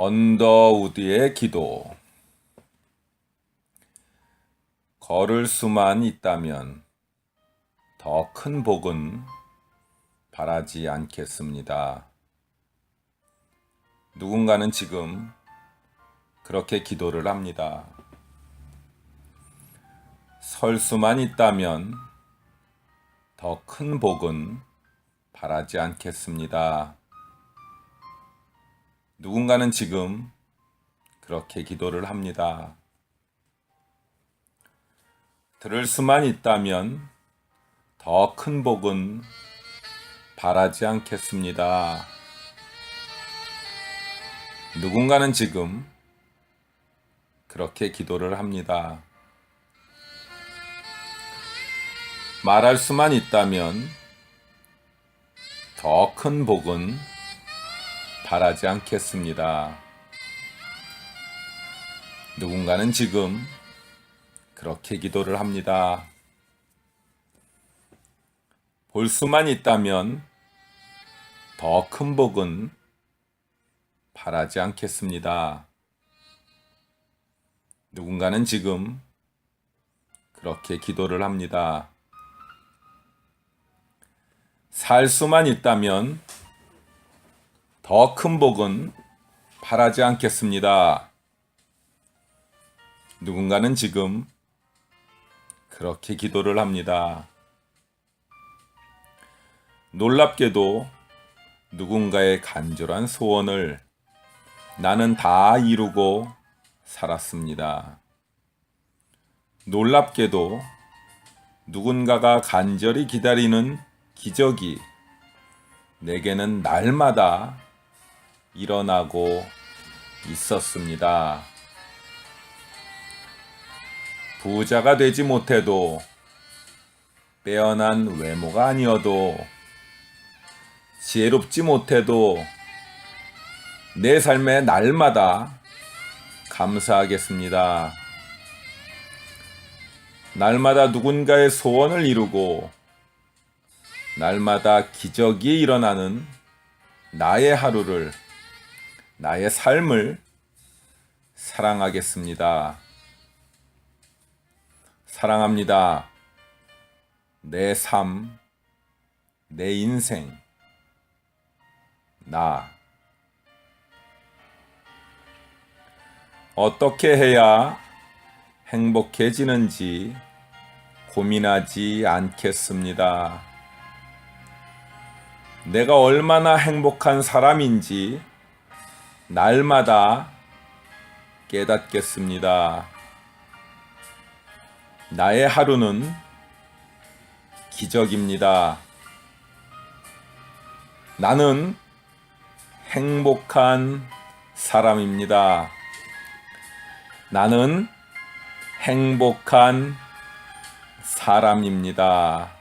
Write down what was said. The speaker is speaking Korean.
언더우드의 기도. 걸을 수만 있다면 더 큰 복은 바라지 않겠습니다. 누군가는 지금 그렇게 기도를 합니다. 설 수만 있다면 더 큰 복은 바라지 않겠습니다. 누군가는 지금 그렇게 기도를 합니다. 들을 수만 있다면 더 큰 복은 바라지 않겠습니다. 누군가는 지금 그렇게 기도를 합니다. 말할 수만 있다면 더 큰 복은 바라지 않겠습니다. 누군가는 지금 그렇게 기도를 합니다. 볼 수만 있다면 더 큰 복은 바라지 않겠습니다. 누군가는 지금 그렇게 기도를 합니다. 살 수만 있다면 더 큰 복은 바라지 않겠습니다. 누군가는 지금 그렇게 기도를 합니다. 놀랍게도 누군가의 간절한 소원을 나는 다 이루고 살았습니다. 놀랍게도 누군가가 간절히 기다리는 기적이 내게는 날마다 일어나고 있었습니다. 부자가 되지 못해도 빼어난 외모가 아니어도 지혜롭지 못해도 내 삶에 날마다 감사하겠습니다. 날마다 누군가의 소원을 이루고 날마다 기적이 일어나는 나의 하루를 나의 삶을 사랑하겠습니다. 사랑합니다. 내 삶, 내 인생, 나. 어떻게 해야 행복해지는지 고민하지 않겠습니다. 내가 얼마나 행복한 사람인지 날마다 깨닫겠습니다. 나의 하루는 기적입니다. 나는 행복한 사람입니다. 나는 행복한 사람입니다.